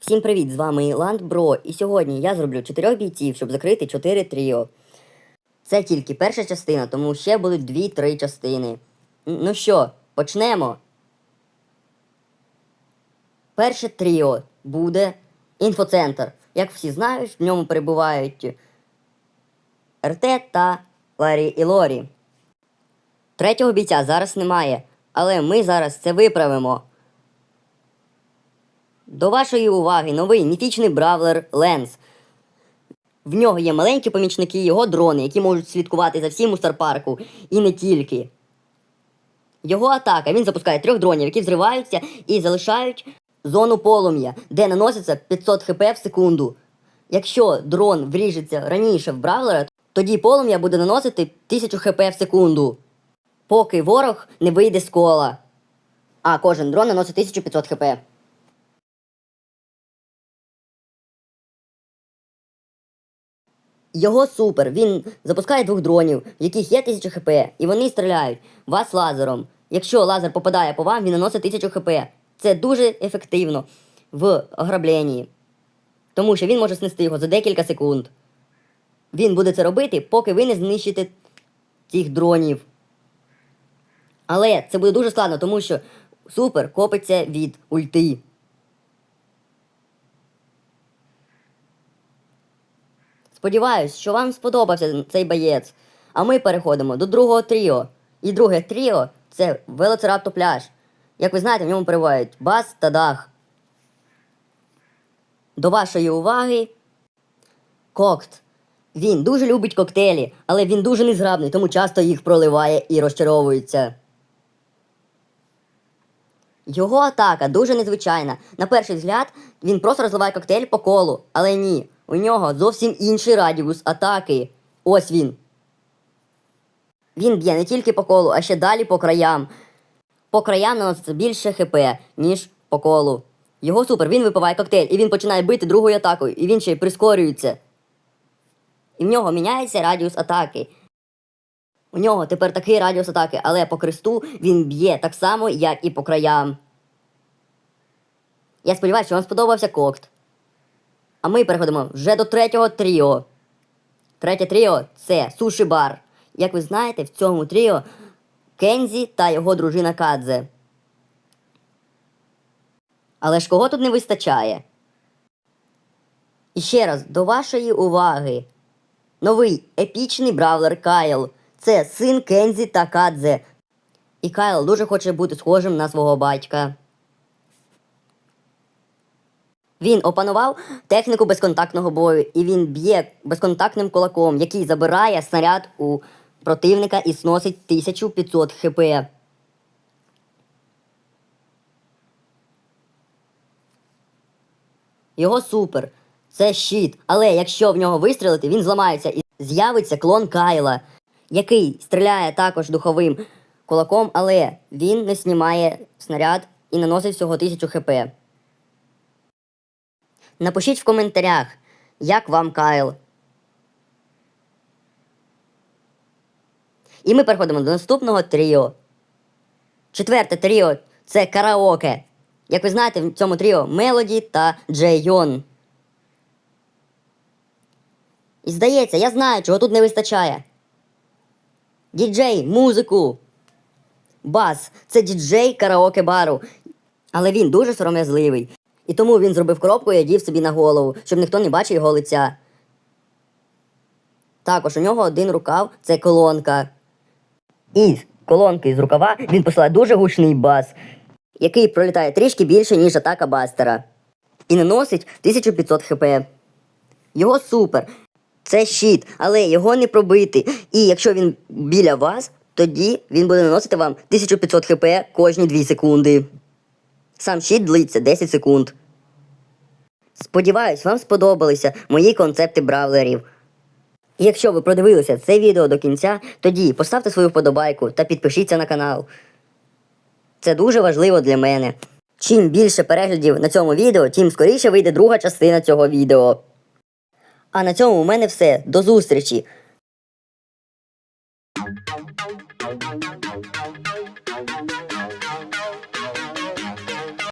Всім привіт! З вами Ландбро, і сьогодні я зроблю 4 бійців, щоб закрити 4 тріо. Це тільки перша частина, тому ще будуть 2-3 частини. Ну що, почнемо? Перше тріо буде інфоцентр. Як всі знають, в ньому перебувають РТ та Ларі і Лорі. Третього бійця зараз немає, але ми зараз це виправимо. До вашої уваги новий міфічний бравлер Ленс. В нього є маленькі помічники, його дрони, які можуть слідкувати за всім у Старпарку. І не тільки. Його атака. Він запускає трьох дронів, які взриваються і залишають зону полум'я, де наноситься 500 хп в секунду. Якщо дрон вріжеться раніше в бравлера, тоді полум'я буде наносити 1000 хп в секунду, поки ворог не вийде з кола. А кожен дрон наносить 1500 хп. Його супер. Він запускає двох дронів, в яких є 1000 хп, і вони стріляють вас лазером. Якщо лазер попадає по вам, він наносить 1000 хп. Це дуже ефективно в ограбленні. Тому що він може снести його за декілька секунд. Він буде це робити, поки ви не знищите цих дронів. Але це буде дуже складно, тому що супер копиться від ульти. Сподіваюсь, що вам сподобався цей боєць. А ми переходимо до другого тріо. І друге тріо це велоцираптопляж. Як ви знаєте, в ньому перебувають бас та дах. До вашої уваги Кокт. Він дуже любить коктейлі, але він дуже незграбний, тому часто їх проливає і розчаровується. Його атака дуже незвичайна. На перший взгляд він просто розливає коктейль по колу, але ні, у нього зовсім інший радіус атаки. Ось він. Він б'є не тільки по колу, а ще далі по краям. По краям наноситься більше хп, ніж по колу. Його супер, він випиває коктейль, і він починає бити другою атакою, і він ще й прискорюється. І в нього міняється радіус атаки. У нього тепер такий радіус атаки, але по кресту він б'є так само, як і по краям. Я сподіваюся, що вам сподобався кокт. А ми переходимо вже до третього тріо. Третє тріо це суші бар. Як ви знаєте, в цьому тріо Кензі та його дружина Кадзе. Але ж кого тут не вистачає? І ще раз до вашої уваги. Новий епічний бравлер Кайл. Це син Кензі та Кадзе. І Кайл дуже хоче бути схожим на свого батька. Він опанував техніку безконтактного бою, і він б'є безконтактним кулаком, який забирає снаряд у противника і сносить 1500 хп. Його супер. Це щит. Але якщо в нього вистрілити, він зламається і з'явиться клон Кайла, який стріляє також духовим кулаком, але він не знімає снаряд і наносить всього 1000 хп. Напишіть в коментарях, як вам Кайл. І ми переходимо до наступного тріо. Четверте тріо це караоке. Як ви знаєте, в цьому тріо Мелоді та Джейон. І здається, я знаю, чого тут не вистачає. Діджей, музику. Бас це діджей караоке бару. Але він дуже сором'язливий. І тому він зробив коробку і одів собі на голову, щоб ніхто не бачив його лиця. Також у нього один рукав це колонка. І з колонки з рукава він посилає дуже гучний бас, який пролітає трішки більше, ніж атака бастера. І наносить 1500 хп. Його супер. Це щит, але його не пробити. І якщо він біля вас, тоді він буде наносити вам 1500 хп кожні 2 секунди. Сам щит длиться 10 секунд. Сподіваюсь, вам сподобалися мої концепти бравлерів. Якщо ви продивилися це відео до кінця, тоді поставте свою вподобайку та підпишіться на канал. Це дуже важливо для мене. Чим більше переглядів на цьому відео, тим скоріше вийде друга частина цього відео. А на цьому у мене все. До зустрічі!